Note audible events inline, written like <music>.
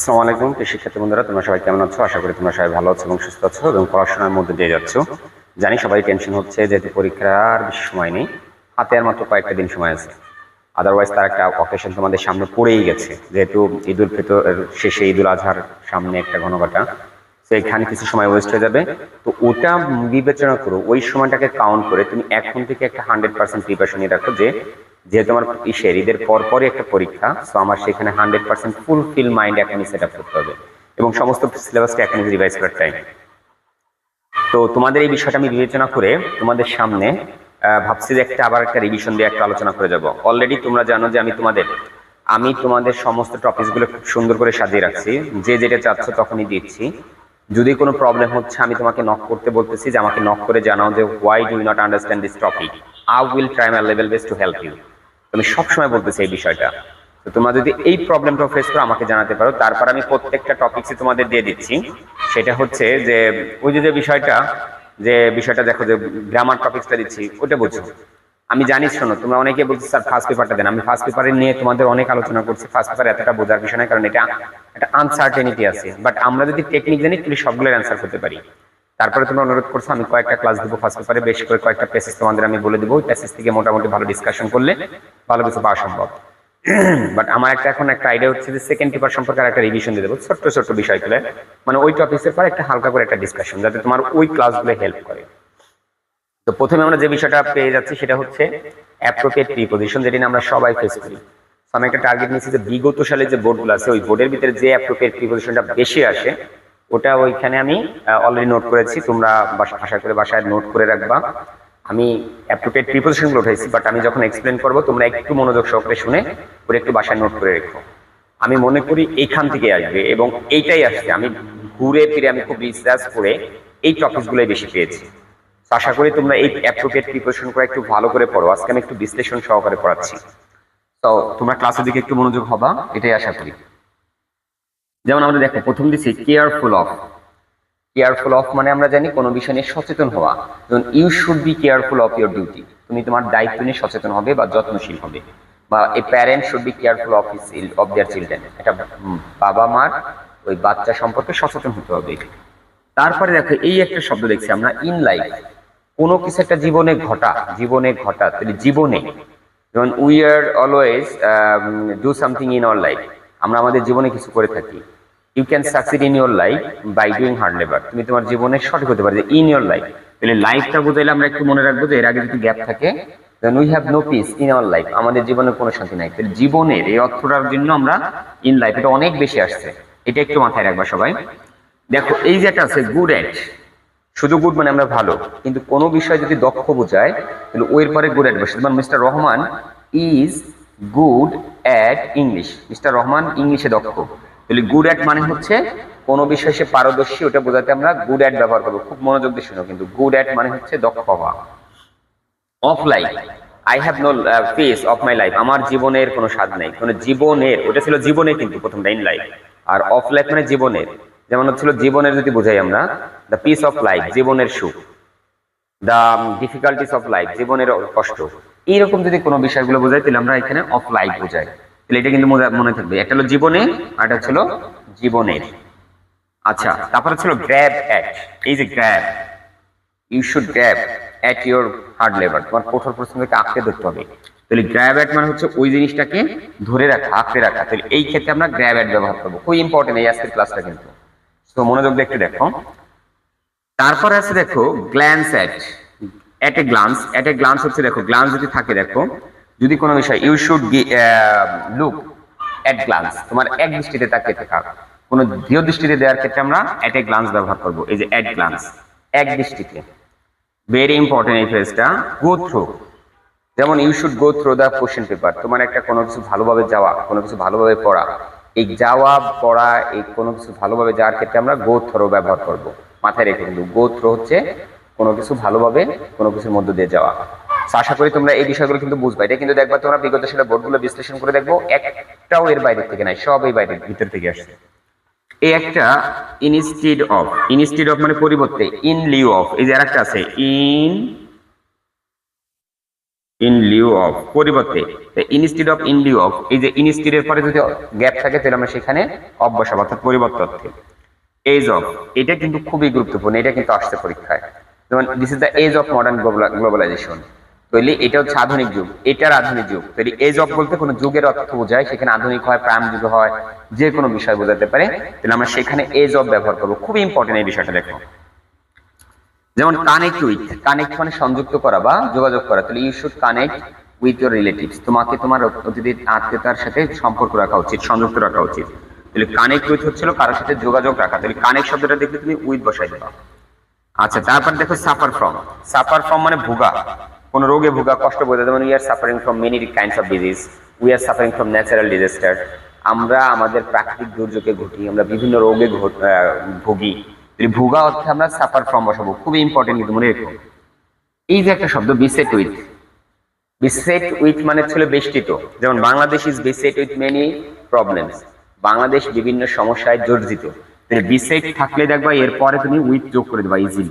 আসসালামু আলাইকুম, প্রিয় শিক্ষার্থী বন্ধুরা, তোমরা সবাই কেমন আছো? আশা করি তোমরা সবাই ভালো আছো এবং সুস্থ আছো এবং পড়াশোনার মধ্যে দিয়ে যাচ্ছ। জানি সবাই টেনশন হচ্ছে, যেহেতু পরীক্ষার আর বেশি সময় নেই, হাতে আর মাত্র কয়েকটা দিন সময় আছে। আদারওয়াইজ তার একটা অকেশন তোমাদের সামনে পড়েই গেছে, যেহেতু ঈদুল ফিতর শেষে ঈদুল আজহার সামনে একটা ঘনঘটা। তো এখানে কিছু সময় ওয়েস্ট হয়ে যাবে। তো ওটা বিবেচনা করো, ওই সময়টাকে কাউন্ট করে তুমি এখন থেকে একটা হান্ড্রেড পার্সেন্ট প্রিপারেশন নিয়ে রাখো যে যেহেতু আমার ইসের, ঈদের পর পরই একটা পরীক্ষা সো আমার সেখানে হান্ড্রেড পার্সেন্ট ফুলফিল মাইন্ড এখনই সেট আপ করতে হবে এবং সমস্ত সিলেবাসটা এখনই রিভাইজ করার টাইম তো তোমাদের এই বিষয়টা আমি বিবেচনা করে তোমাদের সামনে ভাবছি যে একটা আবার একটা রিভিশন দিয়ে একটা আলোচনা করে যাব। অলরেডি তোমরা জানো যে আমি তোমাদের আমি তোমাদের সমস্ত টপিকসগুলো খুব সুন্দর করে সাজিয়ে রাখছি। যে যেটা চাচ্ছ তখনই দিচ্ছি। যদি কোনো প্রবলেম হচ্ছে, আমি তোমাকে নক করতে বলতেছি যে আমাকে নক করে জানাও যে why do not understand this topic I will try my level best to help you আমি সবসময় বলতেছি এই বিষয়টা। তো তোমরা যদি এই প্রবলেমটা ফেস করো, আমাকে জানাতে পারো। তারপর আমি প্রত্যেকটা টপিকসই তোমাদের দিয়ে দিচ্ছি। সেটা হচ্ছে যে, ওই যে যে বিষয়টা যে বিষয়টা দেখো যে গ্রামার টপিকসটা দিচ্ছি, ওটা বুঝো। আমি জানি, শোনো, তোমরা অনেকে বলছো, স্যার ফার্স্ট পেপারটা দেন। আমি ফার্স্ট পেপারে নিয়ে তোমাদের অনেক আলোচনা করছি। ফার্স্ট পেপার এতটা বোঝার বিষয় নয়, কারণ এটা একটা আনসার্টেনিটি আছে। বাট আমরা যদি টেকনিক জানি, তাহলে সবগুলোর অ্যান্সার করতে পারি। তারপরে তোমরা অনুরোধ করছ, আমি কয়েকটা ক্লাস দেবো ফার্স্ট পেপারে বেশ করে কয়েকটা প্যাসেজ তোমাদের আমি বলে দেবো, ওই প্যাসেজ থেকে মোটামুটি ভালো ডিসকাশন করলে ভালো কিছু পাওয়া সম্ভব। <clears throat> বাট আমার একটা এখন একটা আইডিয়া হচ্ছে যে সেকেন্ড পেপার সম্পর্কে একটা রিভিশন দিয়ে দেবো, ছোট্ট ছোট্ট বিষয় তুলে মানে ওই টপিক্সের পর একটা হালকা করে একটা ডিসকাশন যাতে তোমার ওই ক্লাসগুলো হেল্প করে। তো প্রথমে আমরা যে বিষয়টা পেয়ে যাচ্ছি সেটা হচ্ছে অ্যাপ্রোপ্রিয়েট প্রিপোজিশন যেটা আমরা সবাই ফেস করি। আমি একটা টার্গেট নিয়েছি যে বিগত সালে যে বোর্ডগুলো আছে, ওই বোর্ডের ভিতরে যে অ্যাপ্রোপ্রিয়েট প্রিপোজিশনটা বেশি আসে ওটা ওইখানে আমি অলরেডি নোট করেছি। তোমরা আশা করে বাসায় নোট করে রাখবা। আমি অ্যাপ্রোপ্রিয়েট প্রিপোজিশনগুলো উঠাইছি বাট আমি যখন এক্সপ্লেন করব, তোমরা একটু মনোযোগ সহকারে শুনে ওটা একটু বাসায় নোট করে রেখো। আমি মনে করি এইখান থেকে আসবে এবং এইটাই আসছে। আমি ঘুরে ফিরে আমি খুব রিসার্চ করে এই টপিকসগুলোই বেশি পেয়েছি। আশা করি তোমরা এই অ্যাপ্রোপ্রিয়েট প্রিপারেশন করে একটু ভালো করে পড়ো। আজকে আমি একটু বিশ্লেষণ সহকারে পড়াচ্ছি। তো তোমরা ক্লাসের দিকে একটু মনোযোগ হবা, এটাই আশা করি। যেমন আমরা দেখো, প্রথম দিচ্ছি কেয়ারফুল অফ কেয়ারফুল অফ মানে আমরা জানি কোনো বিষয় নিয়ে সচেতন হওয়া। যেমন you should be careful of your duty তুমি তোমার দায়িত্ব নিয়ে সচেতন হবে বা যত্নশীল হবে। বা a parent should be careful of his of their children এটা বাবা মার ওই বাচ্চা সম্পর্কে সচেতন হতে হবে। তারপরে দেখো, এই একটা শব্দ দেখছি আমরা ইন লাইফ কোনো কিছু একটা জীবনে ঘটা জীবনে ঘটা, তাহলে জীবনে। যেমন we are always do something in our life আমরা আমাদের জীবনে কিছু করে থাকি। You can succeed in your life by doing hard labour তুমি তোমার জীবনে সঠিক হতে পারো ইন ইউর লাইফ তাহলে লাইফটা বুঝাইলে আমরা একটু মনে রাখব যে এর আগে যদি গ্যাপ থাকে then we have no peace in our life আমাদের জীবনে কোনো শান্তি নাই। তাহলে জীবনের এই অর্থটার জন্য আমরা ইন লাইফ এটা অনেক বেশি আসছে। এটা একটু মাথায় রাখবা সবাই। দেখো, এই যে একটা আছে গুড অ্যাট শুধু গুড মানে আমরা ভালো। কিন্তু কোনো বিষয় যদি দক্ষ বোঝায়, তাহলে ওইর পরে গুড অ্যাট বসে। Mr Rahman is good at English, Mr Rahman ইংলিশে দক্ষ। তাহলে গুড অ্যাট মানে হচ্ছে কোনো বিষয়ে সে পারদর্শী, ওটা বোঝাতে আমরা গুড অ্যাট ব্যবহার করব। খুব মনোযোগ দিয়ে শুনো কিন্তু গুড অ্যাট মানে হচ্ছে দক্ষ হওয়া। Of life I have no face of my life আমার জীবনের কোনো স্বাদ নেই। কোনো জীবনের, ওটা ছিল জীবনে কিন্তু প্রথমটা ইন লাইফ আর অফ লাইফ মানে জীবনের। যেমন হচ্ছিল জীবনের যদি বোঝাই আমরা দ্য পিস অফ লাইফ জীবনের সুখ। দ্য ডিফিকাল্টিস অফ লাইফ জীবনের কষ্ট। এইরকম যদি কোনো বিষয়গুলো বোঝাই, তাহলে আমরা এখানে অফ লাইফ বোঝাই। তাহলে এটা কিন্তু মনে- থাকবে। একটা হলো জীবনে আর একটা ছিল জীবনের। আচ্ছা তারপরে ছিল গ্র্যাব অ্যাট এই যে grab you should grab at your hard labour তোমার কঠোর পরিশ্রমকে আঁকড়ে ধরতে হবে। তাহলে গ্র্যাব অ্যাট মানে হচ্ছে ওই জিনিসটাকে ধরে রাখা আঁকড়ে রাখা। তাহলে এই ক্ষেত্রে আমরা গ্র্যাব অ্যাট ব্যবহার করব। খুব ইম্পর্টেন্ট এই আজকের ক্লাসটা কিন্তু। তো মনোযোগ দিয়ে একটু দেখো। তারপরে আছে দেখো glance at at a glance at a glance হচ্ছে দেখো গ্লান্স যদি থাকে দেখো, যদি কোনো বিষয় you should look at glance তোমার এক দৃষ্টিতে তাকিয়ে থাকা। কোনো দৃঢ় দৃষ্টিতে দেওয়ার ক্ষেত্রে আমরা অ্যাট এ গ্লান্স ব্যবহার করব। এই যে অ্যাট গ্লান্স এক দৃষ্টিতে। ভেরি ইম্পর্টেন্ট এই ফ্রেজটা গো থ্রু যেমন you should go through the question paper তোমার একটা কোনো কিছু ভালোভাবে যাওয়া, কোনো কিছু ভালোভাবে পড়া। এই যাওয়া, পড়া, এই কোনো কিছু ভালোভাবে যাওয়ার ক্ষেত্রে আমরা গো থ্রো ব্যবহার করব। মাথায় রেখে কিন্তু গো থ্রো হচ্ছে কোনো কিছু ভালোভাবে কোনো কিছুর মধ্য দিয়ে যাওয়া। আশা করি তোমরা এই বিষয়গুলো কিন্তু বুঝবা। এটা কিন্তু দেখবা তোমরা বিগত সালে বোর্ডগুলো বিশ্লেষণ করে দেখব, একটাও এর বাইরে থেকে নাই, সব এই বাইরের ভিতর থেকে আসছে। এই একটা ইনস্টিড অফ ইনস্টিড অফ মানে পরিবর্তে ইন লিউ অফ এই যে আরেকটা আছে ইন ইন লিউ অফ পরিবর্তে। Instead of in lieu of এই যে ইনস্টিডের পরে যদি গ্যাপ থাকে, তাহলে আমরা সেখানে বসাবো অর্থাৎ পরিবর্তে এজ অফ এটা কিন্তু খুবই গুরুত্বপূর্ণ, এটা কিন্তু আসছে পরীক্ষায়। যেমন this is the age of modern globalisation তাহলে এটা হচ্ছে আধুনিক যুগ, এটার আধুনিক যুগ। তাহলে এজ অফ বলতে কোনো যুগের অর্থ বোঝায়, সেখানে আধুনিক হয় প্রাম যুগ হয়, যে কোনো বিষয় বোঝাতে পারে। তাহলে আমরা সেখানে এজ অফ ব্যবহার করব। খুবই ইম্পর্টেন্ট এই বিষয়টা, দেখো। যেমন কানেক্ট উইথ কানেক্ট মানে সংযুক্ত করা বা যোগাযোগ করা। তাহলে you should connect with your relatives তোমাকে তোমার অতিথি আত্মীয়তার সাথে সম্পর্ক রাখা উচিত, সংযুক্ত রাখা উচিত। তাহলে কানেক্ট উইথ হচ্ছিল কারোর সাথে যোগাযোগ রাখা। তাহলে কানেক্ট শব্দটা দেখলে তুমি উইথ বসাই দেবা। আচ্ছা তারপর দেখো সাফার ফ্রম সাফার ফ্রম মানে ভোগা। কোন রোগে ভোগা, কষ্ট বোঝা, যেমন we are suffering from many kinds of disease we are suffering from natural disaster আমরা, আমাদের প্রাকৃতিক দুর্যোগে ঘটি আমরা বিভিন্ন রোগে ভুগি। ভোগা অর্থে আমরা সাফার ফ্রম বসাবো। খুবই ইম্পর্টেন্ট কিন্তু মনে রেখো। এই যে একটা শব্দ বিসেট উইথ বিসেট উইথ মানে ছিল বেষ্টিত। যেমন Bangladesh is beset with many problems Bangladesh বিভিন্ন সমস্যায় জর্জিত। বিসেট থাকলে দেখবা এরপরে তুমি উইথ যোগ করে দেবা ইজিলি